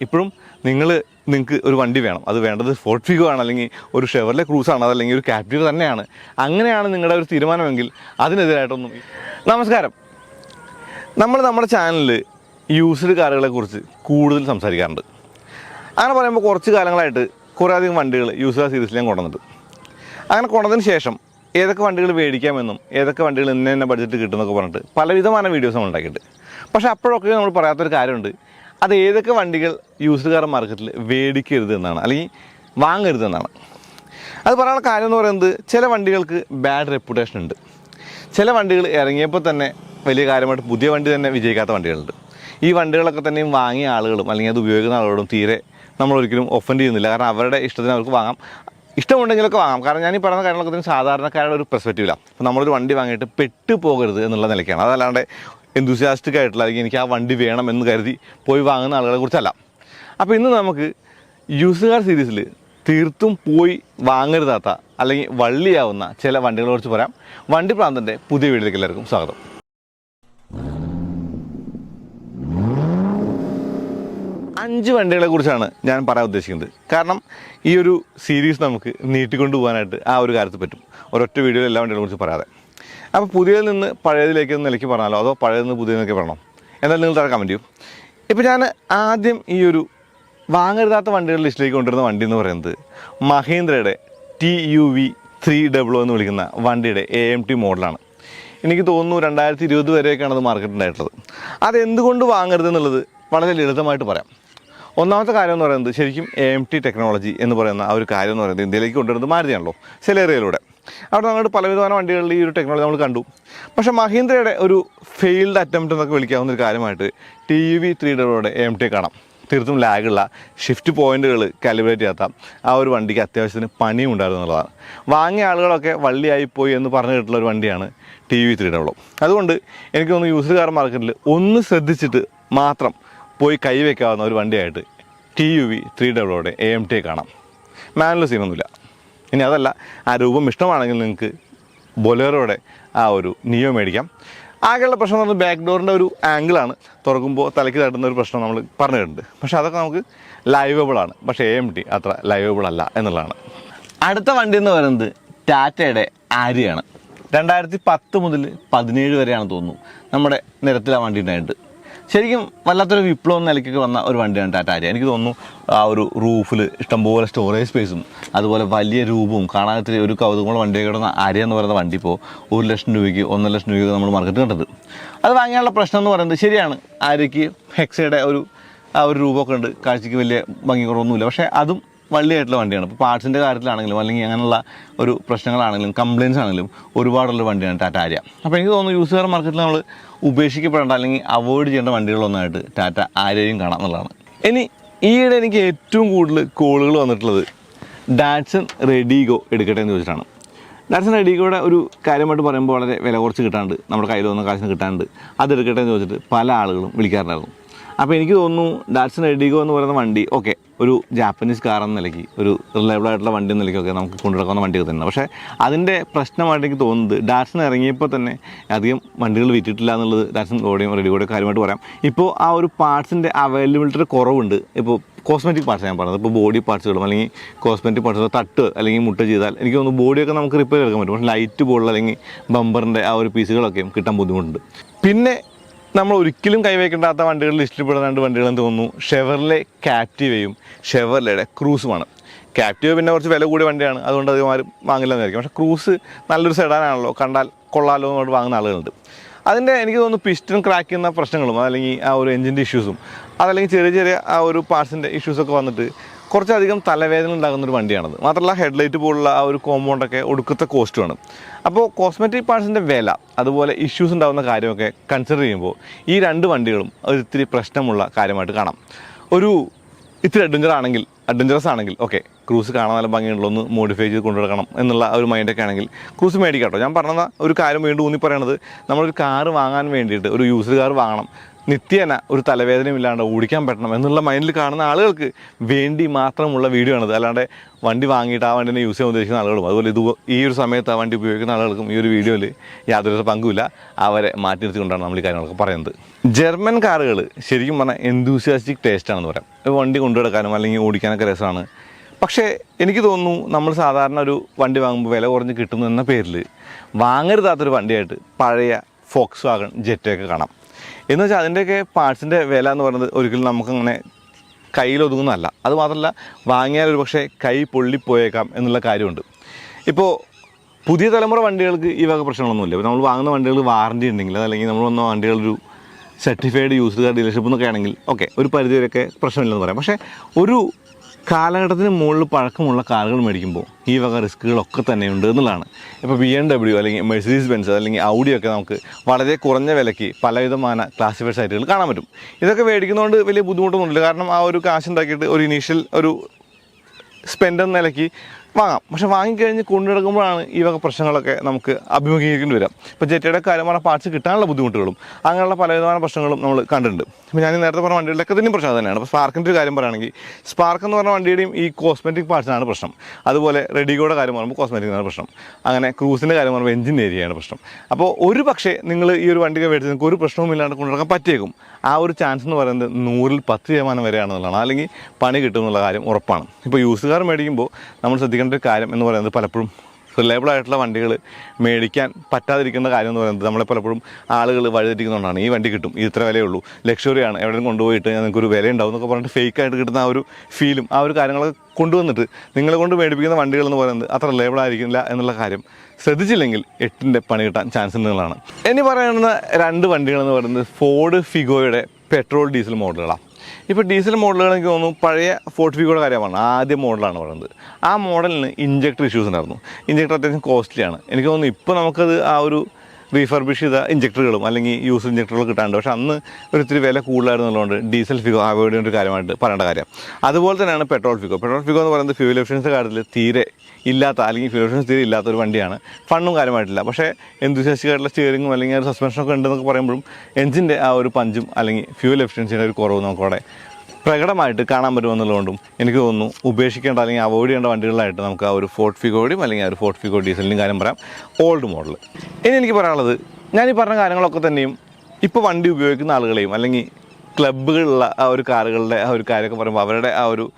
ഇപ്പോഴും നിങ്ങൾ നിങ്ങൾക്ക് ഒരു വണ്ടി വേണം. അത് വേണ്ടത് ഫോർട്ട് ഫിഗോ ആണ് അല്ലെങ്കിൽ ഒരു ഷെവർലെ ആണ് അതല്ലെങ്കിൽ ഒരു ക്യാപ്റ്റീവ് തന്നെയാണ്. അങ്ങനെയാണ് നിങ്ങളുടെ ഒരു തീരുമാനമെങ്കിൽ അതിനെതിരായിട്ടൊന്നും നമസ്കാരം. നമ്മൾ നമ്മുടെ ചാനലിൽ യൂസ്ഡ് കാറുകളെ കുറിച്ച് കൂടുതൽ സംസാരിക്കാറുണ്ട്. അങ്ങനെ പറയുമ്പോൾ കുറച്ച് കാലങ്ങളായിട്ട് കുറേ അധികം വണ്ടികൾ യൂസ്ഡ് കാർ സീരീസിൽ ഞാൻ കൊണ്ടുവന്നിട്ട്. അങ്ങനെ കൊണ്ടതിന് ശേഷം ഏതൊക്കെ വണ്ടികൾ മേടിക്കാമെന്നും ഏതൊക്കെ വണ്ടികൾ ഇന്ന തന്നെ ബഡ്ജറ്റ് കിട്ടുമെന്നൊക്കെ പറഞ്ഞിട്ട് പലവിധമായ വീഡിയോസ് നമ്മൾ ഉണ്ടാക്കിയിട്ടുണ്ട്. പക്ഷേ അപ്പോഴൊക്കെ നമ്മൾ പറയാത്തൊരു കാര്യമുണ്ട്. അത് ഏതൊക്കെ വണ്ടികൾ യൂസ്ഡ് കാർ മാർക്കറ്റിൽ മേടിക്കരുത് എന്നാണ്. അല്ലെങ്കിൽ വാങ്ങരുത് എന്നാണ്. അത് പറയാനുള്ള കാര്യം എന്ന് പറയുന്നത് ചില വണ്ടികൾക്ക് ബാഡ് റെപ്യൂട്ടേഷൻ ഉണ്ട്. ചില വണ്ടികൾ ഇറങ്ങിയപ്പോൾ തന്നെ വലിയ കാര്യമായിട്ട് പുതിയ വണ്ടി തന്നെ വിജയിക്കാത്ത വണ്ടികളുണ്ട്. ഈ വണ്ടികളൊക്കെ തന്നെയും വാങ്ങിയ ആളുകളും അല്ലെങ്കിൽ അത് ഉപയോഗിക്കുന്ന ആളുകളും തീരെ നമ്മൾ ഒരിക്കലും ഒഫൻഡ് ചെയ്യുന്നില്ല. കാരണം അവരുടെ ഇഷ്ടത്തിന് അവർക്ക് വാങ്ങാം. ഇഷ്ടമുണ്ടെങ്കിലൊക്കെ വാങ്ങാം. കാരണം ഞാൻ ഈ പറയുന്ന കാര്യങ്ങളൊക്കെ തന്നെ സാധാരണക്കാരുടെ ഒരു പെർസ്പെക്റ്റീവിലാണ് അപ്പോൾ നമ്മളൊരു വണ്ടി വാങ്ങിയിട്ട് പെട്ടു പോകരുത് എന്നുള്ള നിലയ്ക്കാണ്. അതല്ലാണ്ട് എന്തുസിയാസ്റ്റിക് ആയിട്ടുള്ള അല്ലെങ്കിൽ എനിക്ക് ആ വണ്ടി വേണം എന്ന് കരുതി പോയി വാങ്ങുന്ന ആളുകളെ കുറിച്ചല്ല. അപ്പോൾ ഇന്ന് നമുക്ക് യൂസ് കാർ സീരീസിൽ തീർത്തും പോയി വാങ്ങരുതാത്ത അല്ലെങ്കിൽ വള്ളിയാവുന്ന ചില വണ്ടികളെ കുറിച്ച് പറയാം. വണ്ടി പ്രാന്തന്റെ പുതിയ വീഡിയോയിലേക്ക് എല്ലാവർക്കും സ്വാഗതം. അഞ്ച് വണ്ടികളെ കുറിച്ചാണ് ഞാൻ പറയാൻ ഉദ്ദേശിക്കുന്നത്. കാരണം ഈ ഒരു സീരീസ് നമുക്ക് നീട്ടിക്കൊണ്ടു പോകാനായിട്ട് ആ ഒരു കാര്യത്തിൽ പറ്റും. ഒരൊറ്റ വീഡിയോയിൽ എല്ലാ വണ്ടികളെ കുറിച്ച് പറയാതെ. അപ്പോൾ പുതിയതിൽ നിന്ന് പഴയതിലേക്ക് നിലയ്ക്ക് പറഞ്ഞാലോ? അതോ പഴയതിൽ നിന്ന് പുതിയതിലേക്ക് പറയണം എന്തായാലും നിങ്ങൾ താഴെ കമന്റ് ചെയ്യും. ഇപ്പോൾ ഞാൻ ആദ്യം ഈ ഒരു വാങ്ങരുതാത്ത വണ്ടികളുടെ ലിസ്റ്റിലേക്ക് കൊണ്ടുവരുന്ന വണ്ടി എന്ന് പറയുന്നത് മഹീന്ദ്രയുടെ T U V three W എന്ന് വിളിക്കുന്ന വണ്ടിയുടെ എ എം ടി മോഡലാണ്. എനിക്ക് തോന്നുന്നു രണ്ടായിരത്തി ഇരുപത് വരെയൊക്കെയാണ് അത് മാർക്കറ്റിൽ ഉണ്ടായിട്ടുള്ളത് അത് എന്തുകൊണ്ട് വാങ്ങരുത് എന്നുള്ളത് വളരെ ലളിതമായിട്ട് പറയാം. ഒന്നാമത്തെ കാര്യം എന്ന് പറയുന്നത് ശരിക്കും എ എം ടി ടെക്നോളജി എന്ന് പറയുന്ന ആ ഒരു കാര്യം എന്ന് പറയുന്നത് ഇന്ത്യയിലേക്ക് കൊണ്ടുവരുന്നത് മാരുതിയാണല്ലോ. സെലേറിയയിലൂടെ അവിടെ നമ്മുടെ പലവിധമായ വണ്ടികളിൽ ഈ ഒരു ടെക്നോളജി നമ്മൾ കണ്ടു. പക്ഷെ മഹീന്ദ്രയുടെ ഒരു ഫെയിൽഡ് അറ്റംപ്റ്റ് എന്നൊക്കെ വിളിക്കാവുന്ന ഒരു കാര്യമായിട്ട് ടി വി ത്രീ ഡോടെ എം ടി കാണാം. തീർത്തും ലാഗുള്ള ഷിഫ്റ്റ് പോയിന്റുകൾ കാലിബ്രേറ്റ് ചെയ്യാത്ത ആ ഒരു വണ്ടിക്ക് അത്യാവശ്യത്തിന് പണിയും ഉണ്ടായിരുന്നു എന്നുള്ളതാണ്. വാങ്ങിയ ആളുകളൊക്കെ വള്ളിയായി പോയി എന്ന് പറഞ്ഞു കേട്ടുള്ള ഒരു വണ്ടിയാണ് ടി വി ത്രീ ഡബ്ല്യു അതുകൊണ്ട് എനിക്ക് തോന്നുന്നു യൂസ്ഡ് കാർ മാർക്കറ്റിൽ ഒന്ന് ശ്രദ്ധിച്ചിട്ട് മാത്രം പോയി കൈവയ്ക്കാവുന്ന ഒരു വണ്ടിയായിട്ട് ടി യു വി ത്രീ ഡബ്ലോടെ എ എം ടി കാണാം. മാനുവൽ സീനൊന്നുമില്ല. ഇനി അതല്ല ആ രൂപം ഇഷ്ടമാണെങ്കിൽ നിങ്ങൾക്ക് ബൊലേറോയുടെ ആ ഒരു നിയോ മേടിക്കാം. ആകെയുള്ള പ്രശ്നം എന്ന് പറഞ്ഞാൽ ബാക്ക് ഡോറിന്റെ ഒരു ആംഗിളാണ് തുറക്കുമ്പോൾ തലയ്ക്ക് തട്ടുന്ന ഒരു പ്രശ്നം നമ്മൾ പറഞ്ഞിട്ടുണ്ട്. പക്ഷേ അതൊക്കെ നമുക്ക് ലൈവബിളാണ് പക്ഷേ എ എം ടി അത്ര ലൈവബിൾ അല്ല എന്നുള്ളതാണ്. അടുത്ത വണ്ടി എന്ന് പറയുന്നത് ടാറ്റയുടെ ആര്യയാണ്. രണ്ടായിരത്തി പത്ത് മുതൽ പതിനേഴ് വരെയാണ് തോന്നുന്നു. നമ്മുടെ നിരത്തിലെ വണ്ടി ഉണ്ടായിട്ട്. ശരിക്കും വല്ലാത്തൊരു വിപ്ലവം നിലയ്ക്കൊക്കെ വന്ന ഒരു വണ്ടിയാണ് ടാറ്റ. ആര്യ എനിക്ക് തോന്നുന്നു ആ ഒരു റൂഫിൽ ഇഷ്ടംപോലെ സ്റ്റോറേജ് സ്പേസും അതുപോലെ വലിയ രൂപവും കാണാത്ത ഒരു കൗതുകമുള്ള വണ്ടിയൊക്കെ കിടന്ന ആര്യ എന്ന് പറയുന്ന വണ്ടി ഇപ്പോൾ ഒരു ലക്ഷം രൂപയ്ക്ക് ഒന്നര ലക്ഷം രൂപയ്ക്ക് നമ്മൾ മാർക്കറ്റ് കണ്ടത്. അത് വാങ്ങാനുള്ള പ്രശ്നം എന്ന് പറയുന്നത് ശരിയാണ്. ആര്യയ്ക്ക് ഹെക്സയുടെ ഒരു ആ ഒരു രൂപമൊക്കെ ഉണ്ട്. കാഴ്ചയ്ക്ക് വലിയ ഭംഗി കുറവൊന്നുമില്ല പക്ഷേ അതും വള്ളിയായിട്ടുള്ള വണ്ടിയാണ്. ഇപ്പോൾ പാർട്സിന്റെ കാര്യത്തിലാണെങ്കിലും അല്ലെങ്കിൽ അങ്ങനെയുള്ള ഒരു പ്രശ്നങ്ങളാണെങ്കിലും കംപ്ലയിൻസ് ആണെങ്കിലും ഒരുപാടുള്ള വണ്ടിയാണ് ടാറ്റ ആര്യ. അപ്പോൾ എനിക്ക് തോന്നുന്നു യൂസ് കാർ മാർക്കറ്റിൽ നമ്മൾ ഉപേക്ഷിക്കപ്പെടേണ്ട അല്ലെങ്കിൽ അവോയ്ഡ് ചെയ്യേണ്ട വണ്ടികളൊന്നായിട്ട് ടാറ്റ ആര്യയും കാണാം എന്നുള്ളതാണ്. ഇനി ഈയിടെ എനിക്ക് ഏറ്റവും കൂടുതൽ കോളുകൾ വന്നിട്ടുള്ളത് ഡാറ്റ്സൺ റെഡിഗോ എടുക്കട്ടെ എന്ന് ചോദിച്ചിട്ടാണ്. ഡാറ്റ്സൺ റെഡിഗോയുടെ ഒരു കാര്യമായിട്ട് പറയുമ്പോൾ വളരെ വില കുറച്ച് കിട്ടാണ്ട് നമ്മുടെ കയ്യിൽ വന്ന കാശിന് കിട്ടാണ്ട് അത് എടുക്കട്ടെ എന്ന് ചോദിച്ചിട്ട് പല ആളുകളും വിളിക്കാറുണ്ടായിരുന്നു. അപ്പോൾ എനിക്ക് തോന്നുന്നു ഡാറ്റ്സൺ റെഡിഗോ എന്ന് പറയുന്ന വണ്ടി ഓക്കെ ഒരു ജാപ്പനീസ് കാർ എന്ന നിലയ്ക്ക് ഒരു റിലയബിൾ ആയിട്ടുള്ള വണ്ടി എന്ന നിലയ്ക്കൊക്കെ നമുക്ക് കൊണ്ടുനടക്കാവുന്ന വണ്ടിയൊക്കെ തന്നെ പക്ഷേ അതിന്റെ പ്രശ്നമായിട്ട് എനിക്ക് തോന്നുന്നത് ഡാറ്റ്സൺ ഇറങ്ങിയപ്പോൾ തന്നെ അധികം വണ്ടികൾ വിറ്റിട്ടില്ല എന്നുള്ളത് ഡാറ്റ്സൺ റെഡി റെഡിയോടെ കാര്യമായിട്ട് പറയാം. ഇപ്പോൾ ആ ഒരു പാർട്സിന്റെ അവൈലബിലിറ്റിയുടെ കുറവുണ്ട്. ഇപ്പോൾ കോസ്മെറ്റിക് പാർട്സ് ഞാൻ പറഞ്ഞത്. ഇപ്പോൾ ബോഡി പാർട്സുകളും അല്ലെങ്കിൽ കോസ്മെറ്റിക് പാർട്സുകൾ തട്ട് അല്ലെങ്കിൽ മുട്ട ചെയ്താൽ എനിക്ക് തോന്നുന്നു ബോഡിയൊക്കെ നമുക്ക് റിപ്പയർ എടുക്കാൻ പറ്റും. പക്ഷേ ലൈറ്റ് പോലുള്ള അല്ലെങ്കിൽ ബമ്പറിന്റെ ആ ഒരു പീസുകളൊക്കെയും കിട്ടാൻ ബുദ്ധിമുട്ടുണ്ട്. പിന്നെ നമ്മൾ ഒരിക്കലും കൈവയ്ക്കേണ്ടാത്ത വണ്ടികൾ ലിസ്റ്റിൽ പെടുന്ന രണ്ട് വണ്ടികളെന്ന് തോന്നുന്നു. ഷെവർലെ കാപ്റ്റീവയും ഷെവർലയുടെ ക്രൂസുമാണ് കാപ്റ്റീവ് പിന്നെ കുറച്ച് വില കൂടിയ വണ്ടിയാണ്. അതുകൊണ്ട് അധികം ആരും വാങ്ങില്ലെന്നായിരിക്കും പക്ഷേ ക്രൂസ് നല്ലൊരു സെഡാനാണല്ലോ കണ്ടാൽ കൊള്ളാലോ എന്നോട് വാങ്ങുന്ന ആളുകളുണ്ട്. അതിന്റെ എനിക്ക് തോന്നുന്നു പിസ്റ്റൺ ക്രാക്ക് ചെയ്യുന്ന പ്രശ്നങ്ങളും അല്ലെങ്കിൽ ആ ഒരു എഞ്ചിന്റെ ഇഷ്യൂസും അതല്ലെങ്കിൽ ചെറിയ ചെറിയ ആ ഒരു പാർട്സിന്റെ ഇഷ്യൂസൊക്കെ വന്നിട്ട് കുറച്ചധികം തലവേദന ഉണ്ടാകുന്ന ഒരു വണ്ടിയാണത്. മാത്രമല്ല ഹെഡ്ലൈറ്റ് പോലുള്ള ആ ഒരു കോമ്പൗണ്ടൊക്കെ ഒടുക്കത്തെ കോസ്റ്റുമാണ് അപ്പോൾ കോസ്മെറ്റിക് പാർട്സിന്റെ വില അതുപോലെ ഇഷ്യൂസ് ഉണ്ടാകുന്ന കാര്യമൊക്കെ കൺസിഡർ ചെയ്യുമ്പോൾ ഈ രണ്ട് വണ്ടികളും ഒരിത്തിരി പ്രശ്നമുള്ള കാര്യമായിട്ട് കാണാം. ഒരു ഇത്തിരി അഡ്വഞ്ചർ ആണെങ്കിൽ അഡ്വഞ്ചറസ് ആണെങ്കിൽ ഓക്കെ ക്രൂസ് കാണാൻ നല്ല ഭംഗിയുള്ള ഒന്ന് മോഡിഫൈ ചെയ്ത് കൊണ്ടുനടക്കണം എന്നുള്ള ഒരു മൈൻഡൊക്കെ ആണെങ്കിൽ ക്രൂസ് മേടിക്കാം കേട്ടോ. ഞാൻ പറഞ്ഞ ഒരു കാര്യം വീണ്ടും ഊന്നി പറയണത് നമ്മളൊരു കാറ് വാങ്ങാൻ വേണ്ടിയിട്ട് ഒരു യൂസ്ഡ് കാർ വാങ്ങണം. നിത്യേന ഒരു തലവേദനയും ഇല്ലാണ്ട് ഓടിക്കാൻ പറ്റണം എന്നുള്ള മൈൻഡിൽ കാണുന്ന ആളുകൾക്ക് വേണ്ടി മാത്രമുള്ള വീഡിയോ ആണിത്. അല്ലാണ്ട് വണ്ടി വാങ്ങിയിട്ട് ആ വണ്ടിനെ യൂസ് ചെയ്യാൻ ഉദ്ദേശിക്കുന്ന ആളുകളും അതുപോലെ ഇത് ഈ ഒരു സമയത്ത് ആ വണ്ടി ഉപയോഗിക്കുന്ന ആളുകൾക്കും ഈ ഒരു വീഡിയോയിൽ യാതൊരു പങ്കുമില്ല. അവരെ മാറ്റി നിർത്തിക്കൊണ്ടാണ് നമ്മൾ ഈ കാര്യങ്ങളൊക്കെ പറയുന്നത്. ജർമ്മൻ കാറുകൾ ശരിക്കും പറഞ്ഞാൽ എന്തൂസിയാസ്റ്റിക് ടേസ്റ്റ് ആണെന്ന് പറയാം. വണ്ടി കൊണ്ടുനടക്കാനും അല്ലെങ്കിൽ ഓടിക്കാനൊക്കെ രസമാണ്. പക്ഷേ എനിക്ക് തോന്നുന്നു നമ്മൾ സാധാരണ ഒരു വണ്ടി വാങ്ങുമ്പോൾ വില കുറഞ്ഞ് കിട്ടുന്നു എന്ന പേരിൽ വാങ്ങരുതാത്തൊരു വണ്ടിയായിട്ട് പഴയ ഫോക്സ് വാഗൺ ജെറ്റൊക്കെ കാണാം. എന്ന് വെച്ചാൽ അതിന്റെയൊക്കെ പാർട്സിന്റെ വില എന്ന് പറയുന്നത് ഒരിക്കലും നമുക്കങ്ങനെ കയ്യിലൊതുങ്ങുന്നതല്ല അതുമാത്രമല്ല അത് മാത്രമല്ല വാങ്ങിയാൽ ഒരു പക്ഷേ കൈ പൊള്ളിപ്പോയേക്കാം എന്നുള്ള കാര്യമുണ്ട്. ഇപ്പോൾ പുതിയ തലമുറ വണ്ടികൾക്ക് ഈ വക പ്രശ്നങ്ങളൊന്നുമില്ല. ഇപ്പോൾ നമ്മൾ വാങ്ങുന്ന വണ്ടികൾ വാറണ്ടി ഉണ്ടെങ്കിൽ അതല്ലെങ്കിൽ നമ്മൾ വന്ന വണ്ടികളൊരു സർട്ടിഫൈഡ് യൂസ്ഡ് കാർ ഡീലർഷിപ്പ് എന്നൊക്കെ ആണെങ്കിൽ ഓക്കെ ഒരു പരിധിവരെയൊക്കെ പ്രശ്നമില്ലെന്ന് പറയാം. പക്ഷേ ഒരു കാലഘട്ടത്തിന് മുകളിൽ പഴക്കമുള്ള കാറുകൾ മേടിക്കുമ്പോൾ ഈ വക റിസ്ക്കുകളൊക്കെ തന്നെയുണ്ട് എന്നുള്ളതാണ്. ഇപ്പോൾ ബി എം ഡബ്ല്യു അല്ലെങ്കിൽ മെഴ്സീസ് ബെൻസ് അല്ലെങ്കിൽ ഔഡിയൊക്കെ നമുക്ക് വളരെ കുറഞ്ഞ വിലയ്ക്ക് പലവിധമായ ക്ലാസിഫൈഡ് സൈറ്റുകൾ കാണാൻ പറ്റും. ഇതൊക്കെ മേടിക്കുന്നതുകൊണ്ട് വലിയ ബുദ്ധിമുട്ടൊന്നുമില്ല. കാരണം ആ ഒരു കാശ് ഉണ്ടാക്കിയിട്ട് ഒരു ഇനീഷ്യൽ ഒരു സ്പെൻഡ് എന്ന നിലയ്ക്ക് വാങ്ങാം. പക്ഷെ വാങ്ങിക്കഴിഞ്ഞ് കൊണ്ടുനടക്കുമ്പോഴാണ് ഈ വക പ്രശ്നങ്ങളൊക്കെ നമുക്ക് അഭിമുഖീകരിക്കേണ്ടി വരാം. ഇപ്പോൾ ജെറ്റയുടെ കാര്യമായ പാർട്സ് കിട്ടാനുള്ള ബുദ്ധിമുട്ടുകളും അങ്ങനെയുള്ള പലവിധമായ പ്രശ്നങ്ങളും നമ്മൾ കണ്ടിട്ടുണ്ട്. ഇപ്പോൾ ഞാൻ നേരത്തെ പറഞ്ഞ വണ്ടികളിലൊക്കെ തന്നെയും പ്രശ്നം തന്നെയാണ്. അപ്പോൾ സ്പാർക്കിന്റെ ഒരു കാര്യം പറയുകയാണെങ്കിൽ സ്പാർക്ക് എന്ന് പറഞ്ഞ വണ്ടിയുടെയും ഈ കോസ്മെറ്റിക് പാർട്സിനാണ് പ്രശ്നം. അതുപോലെ റെഡിഗോയുടെ കാര്യം പറയുമ്പോൾ കോസ്മെറ്റിക്കാണ് പ്രശ്നം. അങ്ങനെ ക്രൂസിന്റെ കാര്യം പറയുമ്പോൾ എഞ്ചിൻ ഏരിയയാണ് പ്രശ്നം. അപ്പോൾ ഒരു പക്ഷേ നിങ്ങൾ ഈ ഒരു വണ്ടിക്ക് മേടിച്ച് നിങ്ങൾക്ക് ഒരു പ്രശ്നവും ഇല്ലാണ്ട് കൊണ്ടുനടക്കാൻ പറ്റിയേക്കും. ആ ഒരു ചാൻസ് എന്ന് പറയുന്നത് നൂറിൽ പത്ത് ശതമാനം വരെയാണെന്നുള്ളതാണ്. അല്ലെങ്കിൽ പണി കിട്ടും എന്നുള്ള കാര്യം ഉറപ്പാണ്. ഇപ്പോൾ യൂസുകാർ മേടിക്കുമ്പോൾ നമ്മൾ ശ്രദ്ധിക്കേണ്ട ഒരു കാര്യം എന്ന് പറയുന്നത് പലപ്പോഴും റിലയബിൾ ആയിട്ടുള്ള വണ്ടികൾ മേടിക്കാൻ പറ്റാതിരിക്കുന്ന കാര്യം എന്ന് പറയുന്നത് നമ്മളെ പലപ്പോഴും ആളുകൾ വഴിതെറ്റിക്കുന്നതുകൊണ്ടാണ്. ഈ വണ്ടി കിട്ടും. ഇത് ഇത്ര വിലയുള്ളൂ. ലക്ഷറിയാണ്. എവിടെയും കൊണ്ടുപോയിട്ട് നിങ്ങൾക്ക് ഒരു വില ഉണ്ടാവും എന്നൊക്കെ പറഞ്ഞിട്ട് ഫേക്ക് ആയിട്ട് കിട്ടുന്ന ആ ഒരു ഫീലും ആ ഒരു കാര്യങ്ങളൊക്കെ കൊണ്ടുവന്നിട്ട് നിങ്ങളെ കൊണ്ട് മേടിപ്പിക്കുന്ന വണ്ടികൾ എന്ന് പറയുന്നത് അത്ര റിലയബിൾ ആയിരിക്കില്ല എന്നുള്ള കാര്യം ശ്രദ്ധിച്ചില്ലെങ്കിൽ എട്ടിന്റെ പണി കിട്ടാൻ ചാൻസ് ഉണ്ടെന്നുള്ളതാണ് ഇനി പറയുന്ന രണ്ട് വണ്ടികൾ എന്ന് പറയുന്നത് ഫോർഡ് ഫിഗോയുടെ പെട്രോൾ ഡീസൽ മോഡലുകളാണ് ഇപ്പോൾ ഡീസൽ മോഡലുകൾ എനിക്ക് തോന്നുന്നു പഴയ ഫോർട്ട് ഫിഗോയുടെ കാര്യമാണ് ആദ്യ മോഡലാണ് പറയുന്നത്. ആ മോഡലിന് ഇഞ്ചക്ടർ ഇഷ്യൂസ് ഉണ്ടായിരുന്നു. ഇഞ്ചക്ടർ അത്യാവശ്യം കോസ്റ്റ്ലിയാണ് എനിക്ക് തോന്നുന്നു ഇപ്പോൾ നമുക്കത് ആ ഒരു റീഫർബിഷ് ചെയ്ത ഇഞ്ചക്ടറുകളും അല്ലെങ്കിൽ യൂസ് ഇഞ്ചക്ടറുകൾ കിട്ടാണ്ട് പക്ഷെ അന്ന് ഒരു ഇത്തിരി വില കൂടുതലായിരുന്നുള്ളതുകൊണ്ട് ഡീസൽ ഫിഗോ ചെയ്യുന്ന ഒരു കാര്യമായിട്ട് പറയേണ്ട കാര്യം. അതുപോലെ തന്നെയാണ് പെട്രോൾ ഫിഗോ പെട്രോൾ ഫിഗോ എന്ന് പറയുന്നത് ഫ്യൂൽ ഓപ്ഷൻസ് കാര്യത്തിൽ തീരെ ഇല്ലാത്ത അല്ലെങ്കിൽ എഫിഷ്യൻസി തീരെ ഇല്ലാത്ത ഒരു വണ്ടിയാണ്. ഫണ്ണും കാര്യമായിട്ടില്ല. പക്ഷേ എന്തുശേഷിക്കായിട്ടുള്ള സ്റ്റിയറിങ്ങും അല്ലെങ്കിൽ ഒരു സസ്പെൻഷനൊക്കെ ഉണ്ടെന്നൊക്കെ പറയുമ്പോഴും എഞ്ചിന്റെ ആ ഒരു പഞ്ചും അല്ലെങ്കിൽ ഫ്യൂൽ എഫിഷ്യൻസിയുടെ ഒരു കുറവ് നമുക്കവിടെ പ്രകടമായിട്ട് കാണാൻ പറ്റുമെന്നുള്ളതുകൊണ്ടും എനിക്ക് തോന്നുന്നു ഉപേക്ഷിക്കേണ്ട അല്ലെങ്കിൽ അവോയ്ഡ് ചെയ്യേണ്ട വണ്ടികളായിട്ട് നമുക്ക് ആ ഒരു ഫോർട്ട് ഫിഗോഡിയും അല്ലെങ്കിൽ ആ ഒരു ഫോർട്ട് ഫിഗോ ഡീസലിന്റെയും കാര്യം പറയാം. ഓൾഡ് മോഡൽ ഇനി എനിക്ക് പറയാനുള്ളത് ഞാൻ ഈ പറഞ്ഞ കാര്യങ്ങളൊക്കെ തന്നെയും ഇപ്പോൾ വണ്ടി ഉപയോഗിക്കുന്ന ആളുകളെയും അല്ലെങ്കിൽ ക്ലബ്ബുകളിലുള്ള ആ ഒരു കാറുകളുടെ ആ ഒരു കാര്യമൊക്കെ പറയുമ്പോൾ അവരുടെ ആ ഒരു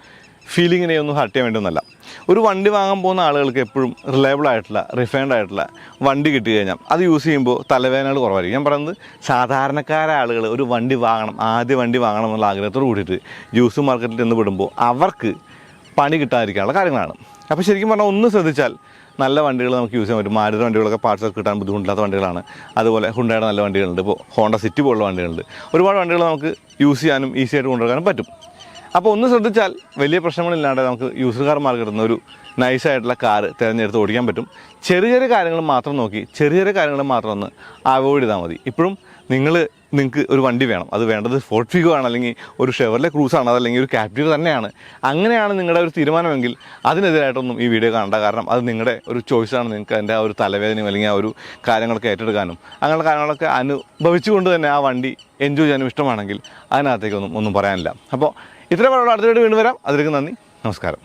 ഫീലിങ്ങിനെ ഒന്നും ഹർട്ട് ചെയ്യാൻ വേണ്ടിയൊന്നുമല്ല. ഒരു വണ്ടി വാങ്ങാൻ പോകുന്ന ആളുകൾക്ക് എപ്പോഴും റിലയബിൾ ആയിട്ടുള്ള റിഫൈൻഡ് ആയിട്ടുള്ള വണ്ടി കിട്ടി കഴിഞ്ഞാൽ അത് യൂസ് ചെയ്യുമ്പോൾ തലവേദനകൾ കുറവായിരിക്കും. ഞാൻ പറയുന്നത് സാധാരണക്കാരായ ആളുകൾ ഒരു വണ്ടി വാങ്ങണം ആദ്യ വണ്ടി വാങ്ങണം എന്നുള്ള ആഗ്രഹത്തോട് കൂടിയിട്ട് ജ്യൂസ് മാർക്കറ്റിൽ നിന്ന് വിടുമ്പോൾ അവർക്ക് പണി കിട്ടാതിരിക്കാനുള്ള കാര്യങ്ങളാണ്. അപ്പോൾ ശരിക്കും പറഞ്ഞാൽ ഒന്ന് ശ്രദ്ധിച്ചാൽ നല്ല വണ്ടികൾ നമുക്ക് യൂസ് ചെയ്യാൻ പറ്റും. മാരുതി വണ്ടികളൊക്കെ പാർട്സ് കിട്ടാൻ ബുദ്ധിമുട്ടില്ലാത്ത വണ്ടികളാണ്. അതുപോലെ ഹുണ്ടയുടെ നല്ല വണ്ടികളുണ്ട്. ഇപ്പോൾ ഹോണ്ട സിറ്റി പോലുള്ള വണ്ടികളുണ്ട്. ഒരുപാട് വണ്ടികൾ നമുക്ക് യൂസ് ചെയ്യാനും ഈസി ആയിട്ട് കൊണ്ടുവരാനും പറ്റും. അപ്പോൾ ഒന്ന് ശ്രദ്ധിച്ചാൽ വലിയ പ്രശ്നങ്ങളില്ലാണ്ട് നമുക്ക് യൂസർ കാർ മാർക്കറ്റിൽ നിന്ന് ഒരു നൈസായിട്ടുള്ള കാർ തിരഞ്ഞെടുത്ത് ഓടിക്കാൻ പറ്റും. ചെറിയ ചെറിയ കാര്യങ്ങൾ മാത്രം നോക്കി ചെറിയ ചെറിയ കാര്യങ്ങൾ മാത്രം ഒന്ന് അവോയ്ഡ് ചെയ്താൽ മതി. ഇപ്പോഴും നിങ്ങൾ നിങ്ങൾക്ക് ഒരു വണ്ടി വേണം. അത് വേണ്ടത് ഫോർട്ട് ഫിഗോ ആണ് അല്ലെങ്കിൽ ഒരു ഷെവർലെ ആണ് അതല്ലെങ്കിൽ ഒരു ക്യാപ്റ്റീവ് തന്നെയാണ്. അങ്ങനെയാണ് നിങ്ങളുടെ ഒരു തീരുമാനമെങ്കിൽ അതിനെതിരായിട്ടൊന്നും ഈ വീഡിയോ കാണണ്ട. കാരണം അത് നിങ്ങളുടെ ഒരു ചോയ്സാണ് നിങ്ങൾക്ക് അതിന്റെ ആ ഒരു തലവേദനയും അല്ലെങ്കിൽ ആ ഒരു കാര്യങ്ങളൊക്കെ ഏറ്റെടുക്കാനും അങ്ങനെയുള്ള കാര്യങ്ങളൊക്കെ അനുഭവിച്ചുകൊണ്ട് തന്നെ ആ വണ്ടി എൻജോയ് ചെയ്യാനും ഇഷ്ടമാണെങ്കിൽ അതിനകത്തേക്കൊന്നും ഒന്നും പറയാനില്ല. അപ്പോൾ ഇത്ര പറയുള്ളൂ അടുത്തതായിട്ട് വീണ്ടും വരാം. അതിലേക്ക് നന്ദി. നമസ്കാരം.